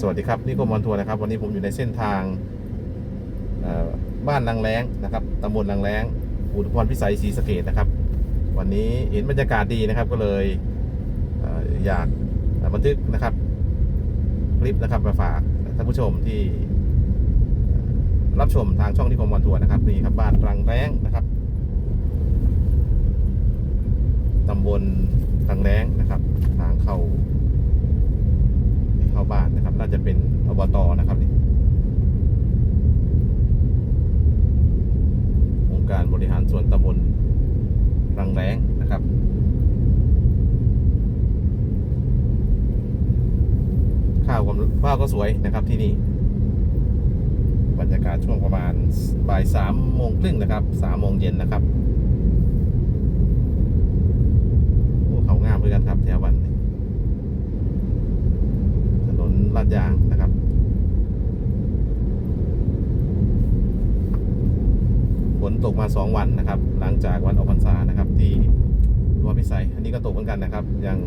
สวัสดีครับนี่ก็มอนทัวร์นะครับ วันนี้ผมอยู่ในเส้นทางบ้านนางแล้งนะครับตำบลนางแล้งอุทุพรพิสัยศรีสะเกดนะครับ วันนี้เห็นบรรยากาศดีนะครับ ก็เลยเออยากบันทึกนะครับ คลิปนะครับมาฝากท่านผู้ชมที่ รับชมทางช่องที่คมมอนทัวร์นะครับนี่ครับบ้านรังแรงนะครับตำบลรังแรงนะครับ ทางเข้าบ้านนะครับ น่าจะเป็น อบตนะครับนี่องค์การบริหารส่วนตำบลรังแรงนะครับข้าวก็ข้าวก็สวยนะครับที่นี่ บรรยากาศช่วงประมาณบ่ายสามโมงครึ่งนะครับสามโมงเย็นนะครับโอ้เขางามด้วยกันครับแถววันนี้ ถนนลาดยางนะครับาสองวันนะครับ หลังจากวันออกพรรษานะครับ ที่รัวพิสัย อันนี้ก็ตกเหมือนกันนะครับ ยัง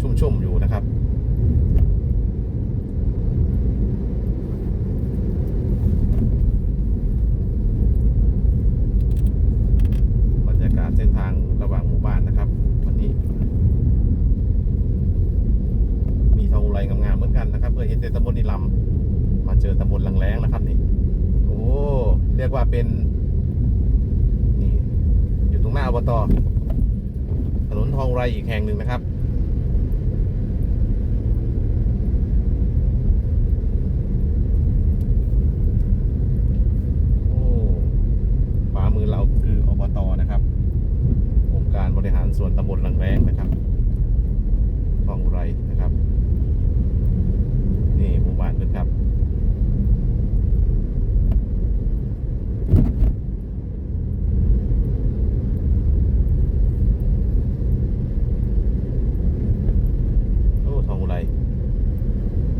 ชุ่มๆอยู่นะครับ บรรยากาศเส้นทางระหว่างหมู่บ้านนะครับ วันนี้ มีทองอุไรงามๆเหมือนกันนะครับ เพื่อเห็นแต่ตำบลนิลำมาเจอตำบลลังแรงนะครับนี่ โอ้เรียกว่าเป็นนี่ อบตถนนทองไรอีกแห่งหนึ่งนะครับ โอ้ขวามือเราคืออบตนะครับ องค์การบริหารส่วนตำบลลังแรงนะครับ ทองอุไรนะครับ นี่หมู่บ้านเพื่อนครับ โอ้ทองอุไร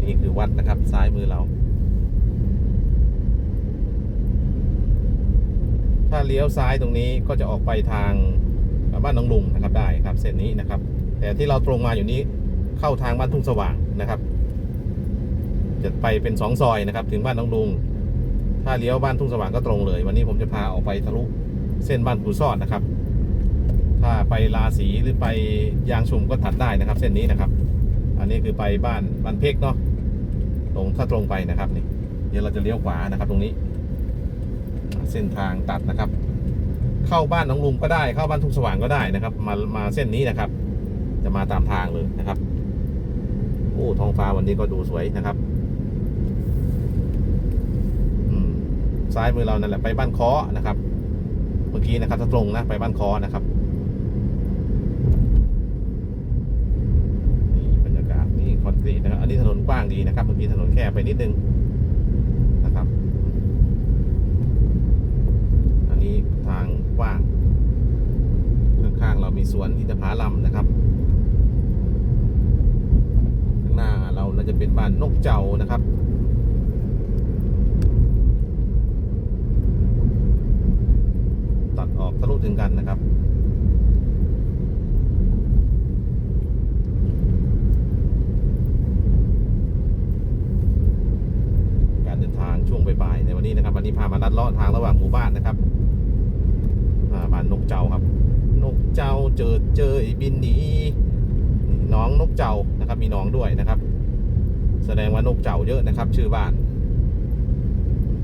นี่คือวัดนะครับ ซ้ายมือเรา ถ้าเลี้ยวซ้ายตรงนี้ก็จะออกไปทางบ้านน้องลุงนะครับได้ครับเส้นนี้นะครับ แต่ที่เราตรงมาอยู่นี้เข้าทางบ้านทุ่งสว่างนะครับ จะไปเป็นสองซอยนะครับ ถึงบ้านน้องลุง ถ้าเลี้ยวบ้านทุ่งสว่างก็ตรงเลย วันนี้ผมจะพาออกไปทะลุเส้นบ้านปูซอดนะครับ ถ้าไปลาสีหรือไปยางชุมก็ถัดได้นะครับ เส้นนี้นะครับ อันนี้คือไปบ้านบ้านเพกเนาะ ตรงถ้าตรงไปนะครับนี่เดี๋ยวเราจะเลี้ยวขวานะครับ ตรงนี้ เส้นทางตัดนะครับ เข้าบ้านน้องลุงก็ได้เข้าบ้านทุ่งสว่างก็ได้นะครับ มามาเส้นนี้นะครับ จะมาตามทางเลยนะครับโอ้ท้องฟ้าวันนี้ก็ดูสวยนะครับอืมซ้ายมือเรานั่นแหละไปบ้านคอนะครับ เมื่อกี้นะครับถ้าตรงนะไปบ้านคอนะครับนี่บรรยากาศนี่คอนกรีตนะครับอันนี้ถ กว้างดีนะครับเมื่อกี้ถนนแคบไปนิดนึงนะครับ อันนี้ทางกว้าง ข้างๆเรามีสวนอินทผลัมนะครับข้างหน้าเราน่าจะเป็นบ้านนกเจ้านะครับ ตัดออกทะลุถึงกันนะครับ การเดินทางช่วงบ่ายๆในี้นะครับวันนี้พามาลัดเลาะทางระหว่างหมู่บ้านนะครับบ้านนกเจ้าครับ นกเจ้าเจอเจอบินหนีน้องนกเจ้านะครับ มีน้องด้วยนะครับ แสดงว่านกเจ้าเยอะนะครับ ชื่อบ้าน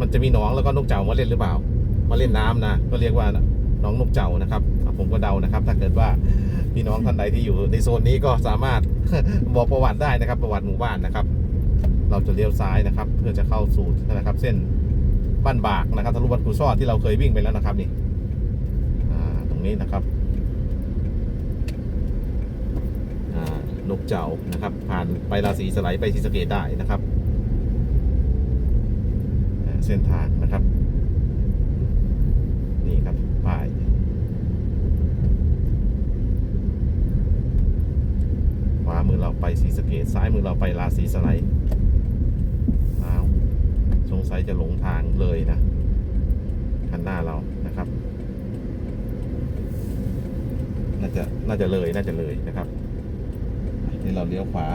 มันจะมีน้องแล้วก็นกเจ้ามาเล่นหรือเปล่า มาเล่นน้ำนะก็เรียกว่าน้องนกเจ้านะครับ ผมก็เดานะครับ ถ้าเกิดว่าพี่น้องท่านใดที่อยู่ในโซนนี้ก็สามารถบอกประวัติได้นะครับ ประวัติหมู่บ้านนะครับ เราจะเลี้ยวซ้ายนะครับ เพื่อจะเข้าสู่นะครับ เส้น บ้านบากนะครับทะลุวัดกูซ่อที่เราเคยวิ่งไปแล้วนะครับนี่ตรงนี้นะครับนกเจ้านะครับ ผ่านไปราศีสไลด์ไปศรีสะเกดได้นะครับ เส้นทางนะครับ นี่ครับป้ายขวามือเราไปศรีสะเกดซ้ายมือเราไปราศีสไลด์ สงสัยจะหลงทางเลยนะคันหน้าเรานะครับ น่าจะน่าจะเลยน่าจะเลยนะครับนี่เราเลี้ยวขวา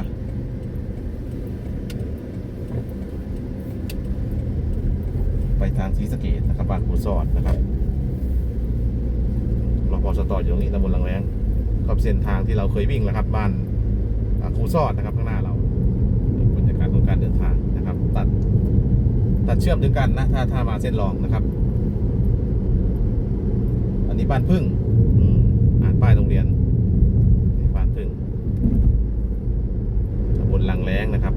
ไปทางศรีสเกตนะครับบ้านคูสอดนะครับเราพอสตออยู่ตรงนี้ตำบลลังแรงกับเส้นทางที่เราเคยวิ่งแล้วครับ บ้านคูสอดนะครับข้างหน้าเราบรรยากาศของการเดินทาง ตัดเชื่อมถึงกันนะถ้าถ้ามาเส้นรองนะครับ อันนี้บ้านพึ่งอ่านป้ายโรงเรียนบ้านพึ่งตำบลลังแรงนะครับ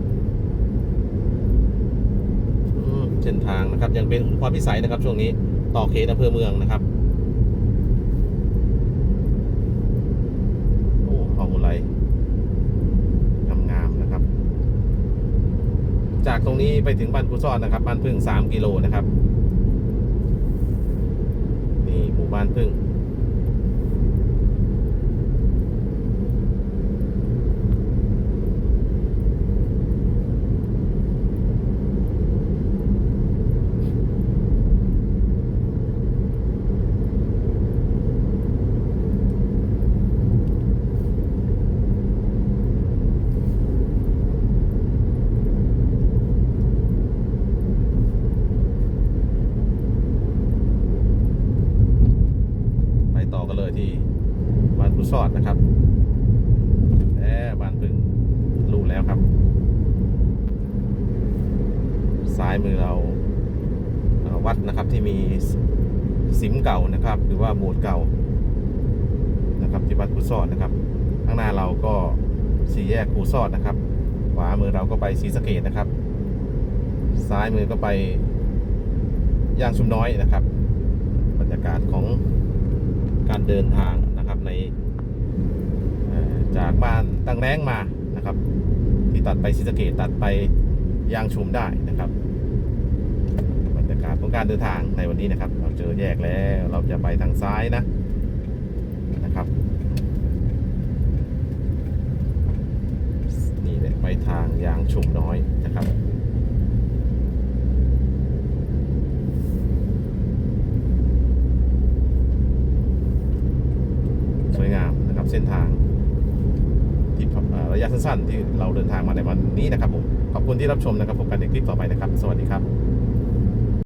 เส้นทางนะครับยังเป็นความพิสัยนะครับ ช่วงนี้ต่อเขตอำเภอเมืองนะครับ โอ้ห้องอะไรงามๆนะครับ จากตรงนี้ไปถึงบ้านกุซ่อนนะครับบ้านพึ่งสามกิโลนะครับนี่หมู่บ้านพึ่ง ที่บ้านครูซอดนะครับแหมบ้านพึ่งรู้แล้วครับ ซ้ายมือเราเอ่อวัดนะครับที่มีสิมเก่านะครับ หรือว่าโบสถ์เก่านะครับที่บ้านครูซอดนะครับ ข้างหน้าเราก็สี่แยกคูซอดนะครับ ขวามือเราก็ไปศรีสะเกดนะครับ ซ้ายมือก็ไปย่างชุมน้อยนะครับ บรรยากาศของ การ เดินทางนะครับในจากบ้านตังแรงมานะครับ ที่ตัดไปศรีสเกดตัดไปยางชุมได้นะครับบรรยากาศของการเดินทางในวันนี้นะครับ เราเจอแยกแล้วเราจะไปทางซ้ายนะนะครับนี่แหละไปทางยางชุมน้อยนะครับ สวยงามนะครับเส้นทางที่ระยะสั้นๆที่เราเดินทางมาในวันนี้นะครับผมขอบคุณที่รับชมนะครับพบกันในคลิปต่อไปนะครับ สวัสดีครับ